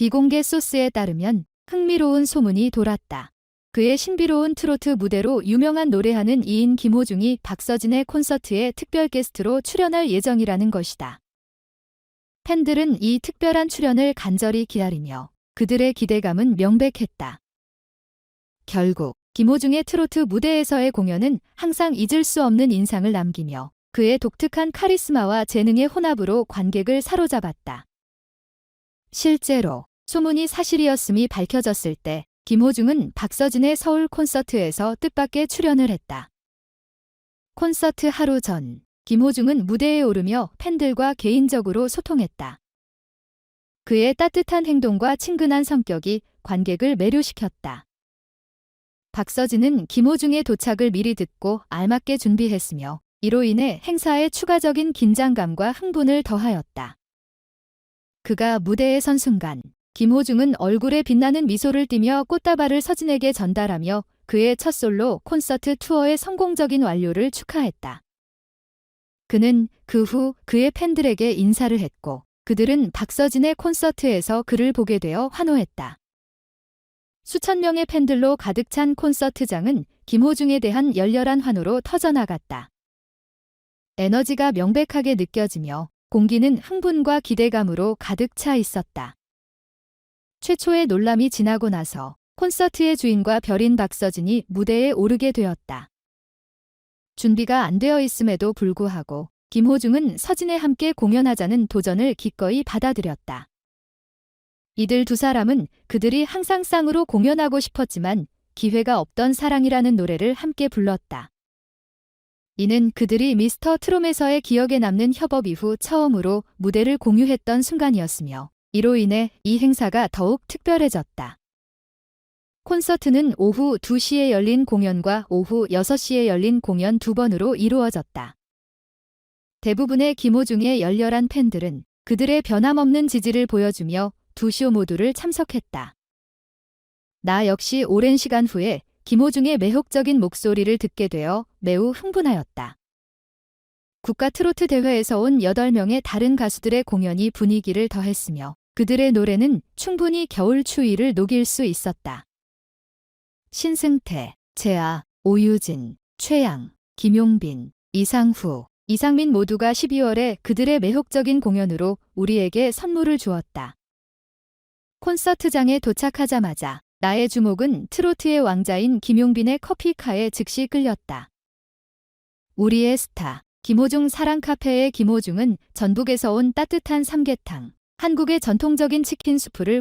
비공개 소스에 따르면 흥미로운 소문이 돌았다. 그의 신비로운 트로트 무대로 유명한 노래하는 이인 김호중이 박서진의 콘서트에 특별 게스트로 출연할 예정이라는 것이다. 팬들은 이 특별한 출연을 간절히 기다리며 그들의 기대감은 명백했다. 결국 김호중의 트로트 무대에서의 공연은 항상 잊을 수 없는 인상을 남기며 그의 독특한 카리스마와 재능의 혼합으로 관객을 사로잡았다. 실제로 소문이 사실이었음이 밝혀졌을 때 김호중은 박서진의 서울 콘서트에서 뜻밖의 출연을 했다. 콘서트 하루 전, 김호중은 무대에 오르며 팬들과 개인적으로 소통했다. 그의 따뜻한 행동과 친근한 성격이 관객을 매료시켰다. 박서진은 김호중의 도착을 미리 듣고 알맞게 준비했으며 이로 인해 행사에 추가적인 긴장감과 흥분을 더하였다. 그가 무대에 선 순간 김호중은 얼굴에 빛나는 미소를 띠며 꽃다발을 서진에게 전달하며 그의 첫 솔로 콘서트 투어의 성공적인 완료를 축하했다. 그는 그 후 그의 팬들에게 인사를 했고 그들은 박서진의 콘서트에서 그를 보게 되어 환호했다. 수천 명의 팬들로 가득 찬 콘서트장은 김호중에 대한 열렬한 환호로 터져나갔다. 에너지가 명백하게 느껴지며 공기는 흥분과 기대감으로 가득 차 있었다. 최초의 놀람이 지나고 나서 콘서트의 주인과 별인 박서진이 무대에 오르게 되었다. 준비가 안 되어 있음에도 불구하고 김호중은 서진에 함께 공연하자는 도전을 기꺼이 받아들였다. 이들 두 사람은 그들이 항상 쌍으로 공연하고 싶었지만 기회가 없던 사랑이라는 노래를 함께 불렀다. 이는 그들이 미스터 트롬에서의 기억에 남는 협업 이후 처음으로 무대를 공유했던 순간이었으며 이로 인해 이 행사가 더욱 특별해졌다. 콘서트는 오후 2시에 열린 공연과 오후 6시에 열린 공연 두 번으로 이루어졌다. 대부분의 김호중의 열렬한 팬들은 그들의 변함없는 지지를 보여주며 두 쇼 모두를 참석했다. 나 역시 오랜 시간 후에 김호중의 매혹적인 목소리를 듣게 되어 매우 흥분하였다. 국가 트로트 대회에서 온 8명의 다른 가수들의 공연이 분위기를 더했으며 그들의 노래는 충분히 겨울 추위를 녹일 수 있었다. 신승태, 재아, 오유진, 최양, 김용빈, 이상후, 이상민 모두가 12월에 그들의 매혹적인 공연으로 우리에게 선물을 주었다. 콘서트장에 도착하자마자 나의 주목은 트로트의 왕자인 김용빈의 커피카에 즉시 끌렸다. 우리의 스타, 김호중 사랑 카페의 김호중은 전북에서 온 따뜻한 삼계탕, 한국의 전통적인 치킨 수프를